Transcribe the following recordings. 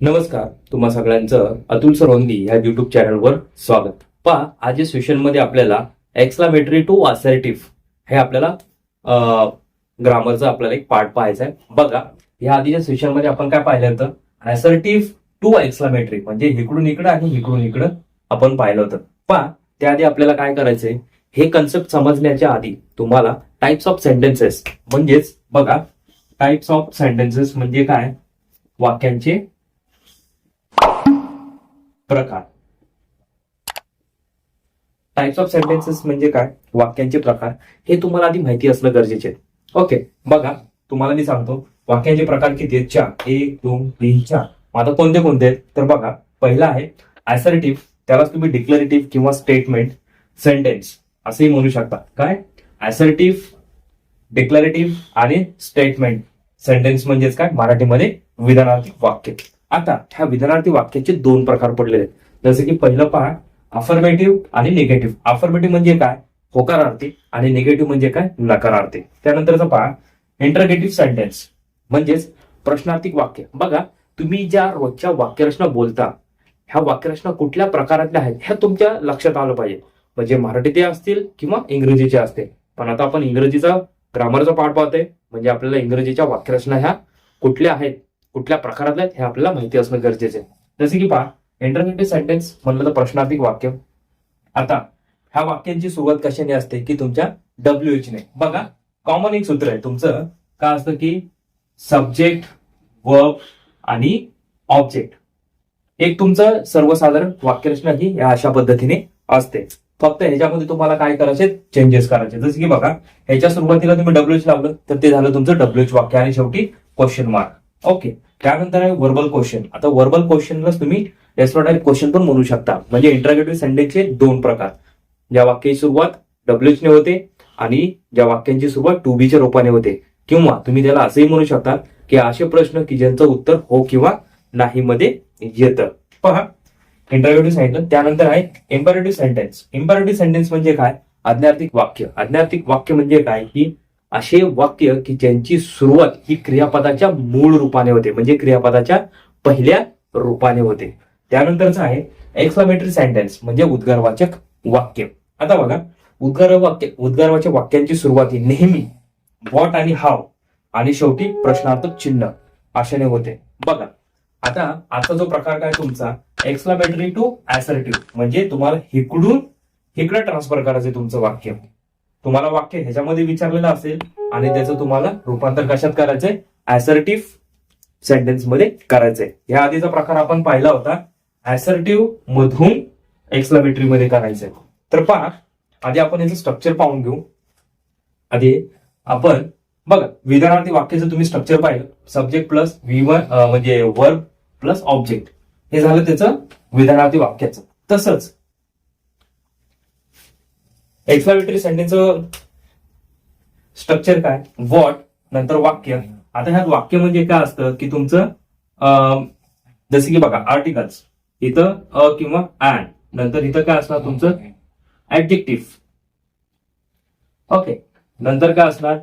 नमस्कार तुम्हा सगळ्यांचं अतुल सरोंदी या युट्यूब चॅनलवर स्वागत. पहा आज सेशनमध्ये आपल्याला एक्सलामेटरी टू असर्टिव्ह हे आपल्याला ग्रामरचा आपल्याला एक पार्ट पाहायचा आहे. बघा या आधीच्या सेशनमध्ये आपण काय पाहिलं होतं? असर्टिव्ह टू एक्सलामेटरी म्हणजे इकडून इकडं आणि इकडून इकडं आपण पाहिलं होतं. पहा त्याआधी आपल्याला काय करायचंय? हे कन्सेप्ट समजण्याच्या आधी तुम्हाला टाइप्स ऑफ सेंटेन्सेस म्हणजेच बघा टाइप्स ऑफ सेंटेन्सेस म्हणजे काय? वाक्यांचे प्रकार. टाइप्स ऑफ सेंटेन्सेस म्हणजे काय? वाक्यांचे प्रकार. हे तुम्हाला आधी माहिती असणं गरजेचे आहे. ओके बघा तुम्हाला मी सांगतो वाक्यांचे प्रकार किती आहेत? चार. एक दोन तीन चार. आता कोणते कोणते आहेत? तर बघा पहिला आहे ऍसर्टिव्ह त्यालाच तुम्ही डिक्लरेटिव्ह किंवा स्टेटमेंट सेंटेन्स असंही म्हणू शकता. काय? ऍसर्टिव्ह डिक्लरेटिव्ह आणि स्टेटमेंट सेंटेन्स म्हणजेच काय? मराठीमध्ये विधानार्थी वाक्य. आता ह्या विधानार्थी वाक्याचे दोन प्रकार पडलेले आहेत. जसे की पहिलं पहा अफर्मेटिव्ह आणि निगेटिव्ह अफर्मेटिव्ह म्हणजे काय? होकारार्थी आणि निगेटिव्ह म्हणजे काय? नकारार्थी. त्यानंतरचं पहा इंटरगेटिव्ह सेंटेन्स म्हणजेच प्रश्नार्थिक वाक्य. बघा तुम्ही ज्या रोजच्या वाक्यरचना बोलता ह्या वाक्यरचना कुठल्या प्रकारातल्या आहेत ह्या तुमच्या लक्षात आलं पाहिजे. म्हणजे मराठीचे असतील किंवा इंग्रजीचे असतील. पण आता आपण इंग्रजीचा ग्रामरचा पाठ पाहतोय. म्हणजे आपल्याला इंग्रजीच्या वाक्यरचना ह्या कुठल्या आहेत कुठल्या प्रकारातल्या आहेत हे आपल्याला माहिती असणं गरजेचं आहे. जसे की पहा इंटरनेटिव्ह सेंटेन्स म्हणलं तर प्रश्नार्थिक वाक्य. आता ह्या वाक्यांची सुरुवात कशाने असते? की तुमच्या डब्ल्यू एच ने. बघा कॉमन एक सूत्र आहे. तुमचं काय असतं की सब्जेक्ट वर्ब आणि ऑब्जेक्ट एक तुमचं सर्वसाधारण वाक्यरचना ही या अशा पद्धतीने असते. फक्त ह्याच्यामध्ये तुम्हाला काय करायचे चेंजेस करायचे जसे की बघा ह्याच्या सुरुवातीला तुम्ही डब्ल्यूएच लावलं तर ते झालं तुमचं डब्ल्यूएच वाक्य. आणि शेवटी क्वेश्चन मार्क ओके त्यानंतर आहे वर्बल क्वेश्चन आता वर्बल क्वेश्चनलाच तुम्ही डायरेक्ट क्वेश्चन पण म्हणू शकता. म्हणजे इंटरगेटिव्ह सेंटेन्सचे दोन प्रकार. ज्या वाक्याची सुरुवात डब्ल्यूचने होते आणि ज्या वाक्यांची सुरुवात टू बीच्या रूपाने होते. किंवा तुम्ही त्याला असंही म्हणू शकता की असे प्रश्न की ज्यांचं उत्तर हो किंवा नाही मध्ये येतं. पहा. इंटरगेटिव्ह सेंटेन्स त्यानंतर आहे इम्पॅरेटिव्ह सेंटेन्स इम्पॅरेटिव्ह सेंटेन्स म्हणजे काय? आज्ञार्थिक वाक्य. आज्ञार्थिक वाक्य म्हणजे काय? की असे वाक्य की ज्यांची सुरुवात ही क्रियापदाच्या मूळ रूपाने होते. म्हणजे क्रियापदाच्या पहिल्या रूपाने होते. त्यानंतरचं आहे एक्सक्लामेटरी सेंटेन्स म्हणजे उद्गारवाचक वाक्य. आता बघा उद्गार वाक्य उद्गारवाच्या वाक्यांची सुरुवात ही नेहमी वॉट आणि हाव आणि शेवटी प्रश्नार्थक चिन्ह अशाने होते. बघा आता आता जो प्रकार काय तुमचा? एक्सक्लामेटरी टू ऍसर्टिव्ह म्हणजे तुम्हाला हिकडून इकडे ट्रान्सफर करायचं तुमचं वाक्य. तुम्हाला वाक्य ह्याच्यामध्ये विचारलेलं असेल आणि त्याचं तुम्हाला रूपांतर कशात करायचंय? ऍसर्टिव्ह सेंटेन्समध्ये करायचंय. या आधीचा प्रकार आपण पाहिला होता. ऍसर्टिव्ह मधून एक्सक्लामेटरी मध्ये करायचंय. तर पहा आधी आपण याचं स्ट्रक्चर पाहून घेऊ. आधी आपण बघा विधानार्थी वाक्याचं तुम्ही स्ट्रक्चर पाहिलं. सब्जेक्ट प्लस व्ही वन म्हणजे वर्ब प्लस ऑब्जेक्ट हे झालं त्याचं विधानार्थी वाक्याचं. तसंच एक्सप्लामेटरी सेंटेन्सचं स्ट्रक्चर काय? वॉट नंतर वाक्य. आता ह्यात वाक्य म्हणजे काय असतं? की तुमचं जसे जसं की बघा आर्टिकल्स इथं अ किंवा अँड नंतर इथं काय असणार तुमचं? ऍडजेक्टिव्ह ओके नंतर काय असणार?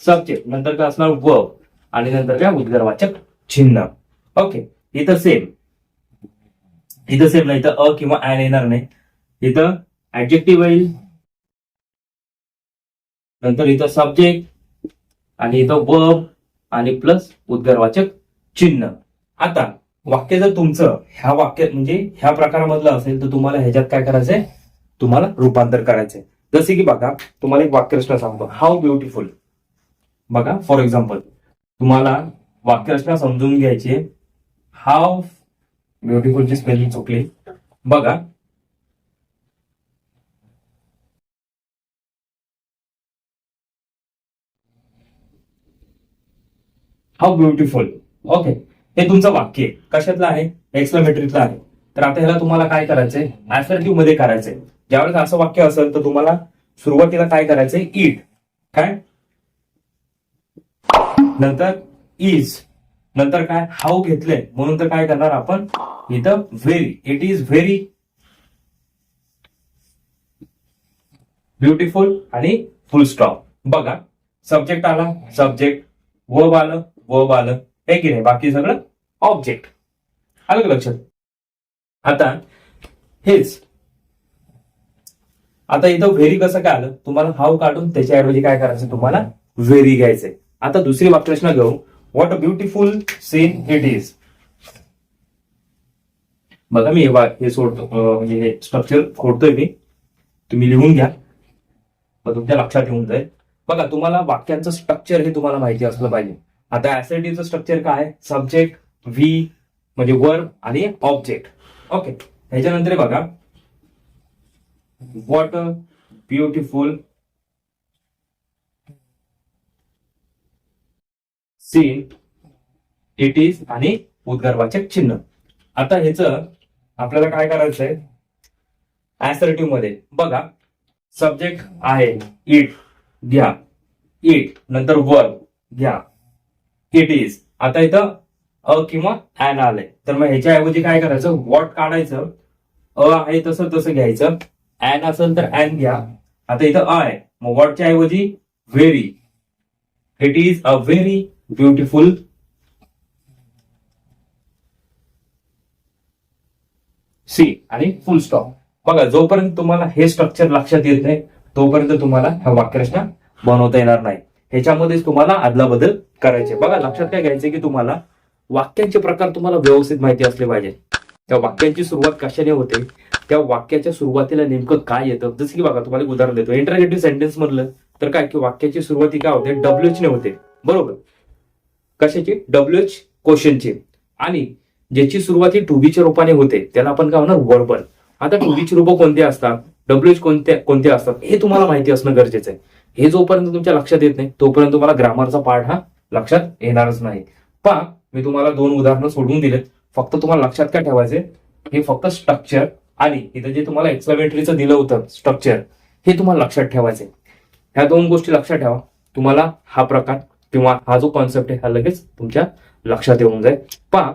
सब्जेक्ट नंतर काय असणार? वर्ब आणि नंतर काय? उद्गारवाचक चिन्ह. ओके इथं सेम इथं सेम नाही. इथं अ किंवा अँड येणार नाही. इथं ऍडजेक्टिव्ह येईल नंतर इथं सब्जेक्ट आणि इथं वर्ब आणि प्लस उद्गारवाचक चिन्ह. आता वाक्य जर तुमचं ह्या वाक्यात म्हणजे ह्या प्रकारामधलं असेल तर तुम्हाला ह्याच्यात काय करायचंय? तुम्हाला रूपांतर करायचंय. जसे की बघा तुम्हाला एक वाक्यरचना सांगतो. हाऊ ब्युटिफुल बघा फॉर एक्झाम्पल तुम्हाला वाक्यरचना समजून घ्यायची हाव ब्युटिफुलची स्पेलिंग चुकली. बघा हाऊ ब्युटिफुल ओके हे तुमचं वाक्य आहे. कशातलं आहे? एक्सप्लेमेटरीतलं आहे. तर आता ह्याला तुम्हाला काय करायचंय? ऍसर्टिव्हमध्ये करायचंय. ज्यावेळेस असं वाक्य असेल तर तुम्हाला सुरुवातीला काय करायचंय? इट काय? नंतर इज नंतर काय? हाऊ घेतलंय. म्हणून तर काय करणार आपण? इथं very it is very beautiful आणि फुल स्टॉप बघा. सब्जेक्ट आला. सब्जेक्ट वर्ब आलं. वर्ब आलं. हे की नाही? बाकी सगळं ऑब्जेक्ट आलं का लक्षात? आता हेच. आता इथं व्हेरी कसं काय आलं? तुम्हाला हाव काढून त्याच्याऐवजी काय करायचं? तुम्हाला व्हेरी घ्यायचंय. आता दुसरी प्रश्न घेऊ. What a beautiful scene it is बघा मी हे हे सोडतो. म्हणजे हे स्ट्रक्चर खोडतोय मी. तुम्ही लिहून घ्या. मग तुमच्या लक्षात येऊन जाईल. बघा तुम्हाला वाक्यांचं स्ट्रक्चर हे तुम्हाला माहिती असलं पाहिजे. आता ऍसिडिटीचं स्ट्रक्चर काय सब्जेक्ट व्ही म्हणजे वर्ब आणि ऑब्जेक्ट ओके ह्याच्यानंतर बघा. What beautiful scene it is आणि उद्गर्भाचे चिन्ह. आता ह्याच आपल्याला काय करायचंय? ऍसर्टिव्हमध्ये. बघा. सब्जेक्ट आहे इट घ्या. इट नंतर वर्ब घ्या. इट इज आता इथं अ किंवा ऍन आलंय. तर मग ह्याच्याऐवजी काय करायचं? वॉट काढायचं? अ आहे तसं तसं घ्यायचं. ऍन असेल तर ॲन घ्या. आता इथं अ आहे. मग वॉटच्या ऐवजी very it is a very beautiful sea आणि फुल स्टॉप बघा जोपर्यंत तुम्हाला हे स्ट्रक्चर लक्षात येत नाही तोपर्यंत तुम्हाला ह्या वाक्यरचना बनवता येणार नाही. ह्याच्यामध्येच तुम्हाला आदला बदल करायचे. बघा लक्षात काय घ्यायचे की तुम्हाला वाक्यांचे प्रकार तुम्हाला व्यवस्थित माहिती असले पाहिजे. त्या वाक्यांची सुरुवात कशाने होते? त्या वाक्याच्या सुरुवातीला नेमकं काय येतं? जसं की बघा तुम्हाला एक उदाहरण देतो. इंटरगेटिव्ह सेंटेन्स म्हणलं तर काय? की वाक्याची सुरुवाती काय होते? डब्ल्यू ने होते. बरोबर? कशाची? डब्ल्यूएच क्वेश्चनची आणि ज्याची सुरुवात ही टू बीच्या रूपाने होते त्याला आपण काय म्हणणार? वर्बल. आता टू बीची रूपं कोणते असतात? डब्ल्यूएच कोणते कोणत्या कोणते असतात? हे तुम्हाला माहिती असणं गरजेचं आहे. हे जोपर्यंत तुमच्या लक्षात येत नाही तोपर्यंत तुम्हाला ग्रामरचा पार्ट हा लक्षात येणारच नाही. पहा मी तुम्हाला दोन उदाहरणं सोडून दिलेत. फक्त तुम्हाला लक्षात काय ठेवायचे हे फक्त स्ट्रक्चर आणि इथं जे तुम्हाला एक्सप्लेमेटरीचं दिलं होतं स्ट्रक्चर हे तुम्हाला लक्षात ठेवायचे ह्या दोन गोष्टी लक्षात ठेवा. तुम्हाला हा प्रकार किंवा हा जो कॉन्सेप्ट आहे हा लगेच तुमच्या लक्षात येऊन जाईल. पहा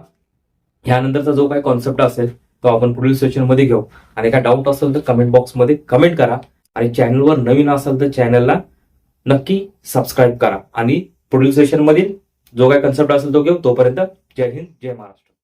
ह्यानंतरचा जो काही कॉन्सेप्ट असेल तो आपण पुढील सेशनमध्ये घेऊ. आणि काय डाऊट असेल तर कमेंट बॉक्समध्ये कमेंट करा. आणि चॅनलवर नवीन असेल तर चॅनलला नक्की सबस्क्राईब करा. आणि पुढील सेशनमधील जो काही कन्सेप्ट असेल तो घेऊ. तोपर्यंत जय हिंद जय महाराष्ट्र.